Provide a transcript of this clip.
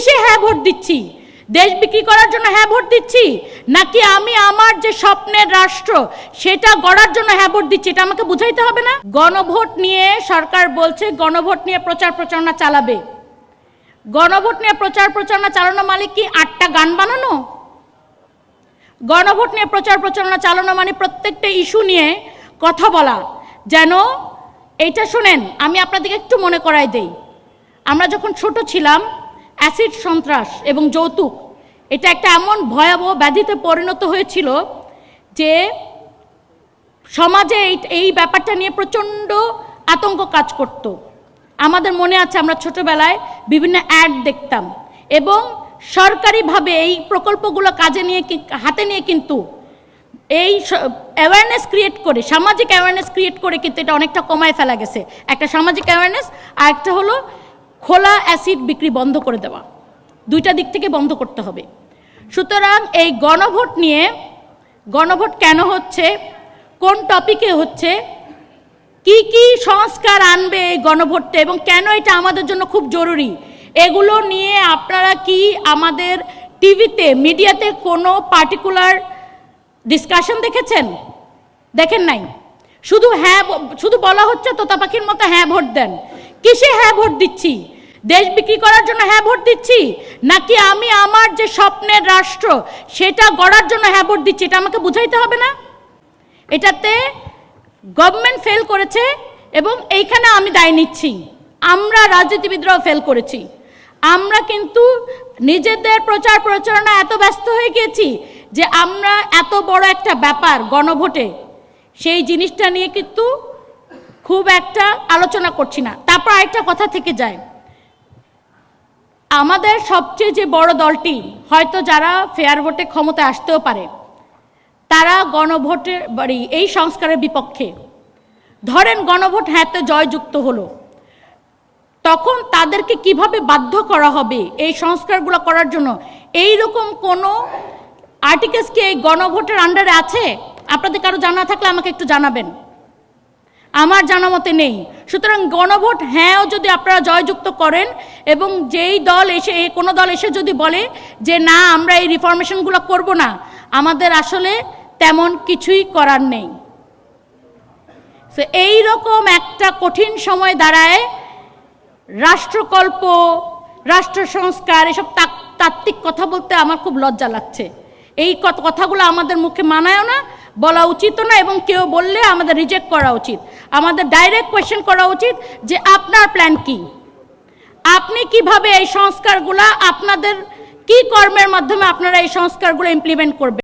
কিসে হ্যাঁ ভোট দিচ্ছি। দেশ বিক্রি করার জন্য হ্যাঁ ভোট দিচ্ছি? নাকি আমি আমার যে স্বপ্নের রাষ্ট্র, সেটা গড়ার জন্য হ্যাঁ ভোট দিচ্ছি? এটা আমাকে বুঝাইতে হবে না? গণভোট নিয়ে সরকার বলছে, গণভোট নিয়ে প্রচার প্রচারণা চালাবে। গণভোট নিয়ে প্রচার প্রচারণা চালানো মানে কি আটটা গান বানানো? গণভোট নিয়ে প্রচার প্রচারণা চালানো মানে প্রত্যেকটা ইস্যু নিয়ে কথা বলা। যেন এইটা শোনেন, আমি আপনাদেরকে একটু মনে করাই দেই। আমরা যখন ছোট ছিলাম অ্যাসিড সন্ত্রাস এবং যৌতুক। এটা একটা এমন ভয়াবহ ব্যাধিতে পরিণত হয়েছিল যে সমাজে এই এই ব্যাপারটা নিয়ে প্রচণ্ড আতঙ্ক কাজ করত। আমাদের মনে আছে আমরা ছোটবেলায় বিভিন্ন অ্যাড দেখতাম এবং সরকারিভাবে এই প্রকল্পগুলো কাজে নিয়ে হাতে নিয়ে কিন্তু এই অ্যাওয়ারনেস ক্রিয়েট করে, সামাজিক অ্যাওয়ারনেস ক্রিয়েট করে কিন্তু এটা অনেকটা কমায় ফেলা গেছে। একটা সামাজিক অ্যাওয়ারনেস আর একটা হলো খোলা অ্যাসিড বিক্রি বন্ধ করে দেওয়া। দুইটা দিক থেকে বন্ধ করতে হবে। সুতরাং এই গণভোট নিয়ে, গণভোট কেন হচ্ছে, কোন টপিকে হচ্ছে, কি কি সংস্কার আনবে এই গণভোটটা এবং কেন এটা আমাদের জন্য খুব জরুরি, এগুলো নিয়ে আপনারা কি আমাদের টিভিতে, মিডিয়াতে কোনো পার্টিকুলার ডিসকাশন দেখেছেন? দেখেন নাই। শুধু হ্যাঁ শুধু বলা হচ্ছে তোতা পাখির মতো হ্যাঁ ভোট দেন। কিসে হ্যাঁ ভোট দিচ্ছি? দেশ বিক্রি করার জন্য হ্যাঁ ভোট দিচ্ছি? নাকি আমি আমার যে স্বপ্নের রাষ্ট্র, সেটা গড়ার জন্য হ্যাঁ ভোট দিচ্ছি? এটা আমাকে বুঝাইতে হবে না? এটাতে গভর্নমেন্ট ফেল করেছে এবং এইখানে আমি দায় নিচ্ছি। আমরা রাজনীতিবিদরাও ফেল করেছি। আমরা কিন্তু নিজেদের প্রচার প্রচারণা এত ব্যস্ত হয়ে গিয়েছি যে আমরা এত বড় একটা ব্যাপার গণভোটে, সেই জিনিসটা নিয়ে কিন্তু খুব একটা আলোচনা করছি না। তারপর আরেকটা কথা থেকে যায়। আমাদের সবচেয়ে যে বড় দলটি, হয়তো যারা ফেয়ার ভোটে ক্ষমতায় আসতেও পারে, তারা গণভোটের বাড়ি এই সংস্কারের বিপক্ষে। ধরেন গণভোট হ্যাঁতে জয়যুক্ত হলো। তখন তাদেরকে কীভাবে বাধ্য করা হবে এই সংস্কারগুলো করার জন্য? এই রকম কোনো আর্টিকেলস কি এই গণভোটের আন্ডারে আছে? আপনাদের কারও জানা থাকলে আমাকে একটু জানাবেন। আমার জানা মতে নেই। সুতরাং গণভোট, হ্যাঁও যদি আপনারা জয়যুক্ত করেন এবং যেই দল এসে কোনো দল এসে যদি বলে যে, না, আমরা এই রিফরমেশনগুলো করব না। আমাদের আসলে তেমন কিছুই করার নেই। এই রকম একটা কঠিন সময় দাঁড়ায় রাষ্ট্রকল্প, রাষ্ট্র সংস্কার, এসব তাত্ত্বিক কথা বলতে আমার খুব লজ্জা লাগছে। এই কথাগুলো আমাদের মুখে মানায়ও না বলা উচিত না এবং কেউ বললে আমাদের রিজেক্ট করা উচিত। আমাদের ডাইরেক্ট কোয়েশ্চেন করা উচিত যে আপনার প্ল্যান কি? আপনি কীভাবে এই সংস্কারগুলা আপনাদের, কি কর্মের মাধ্যমে আপনারা এই সংস্কারগুলো ইমপ্লিমেন্ট করবেন?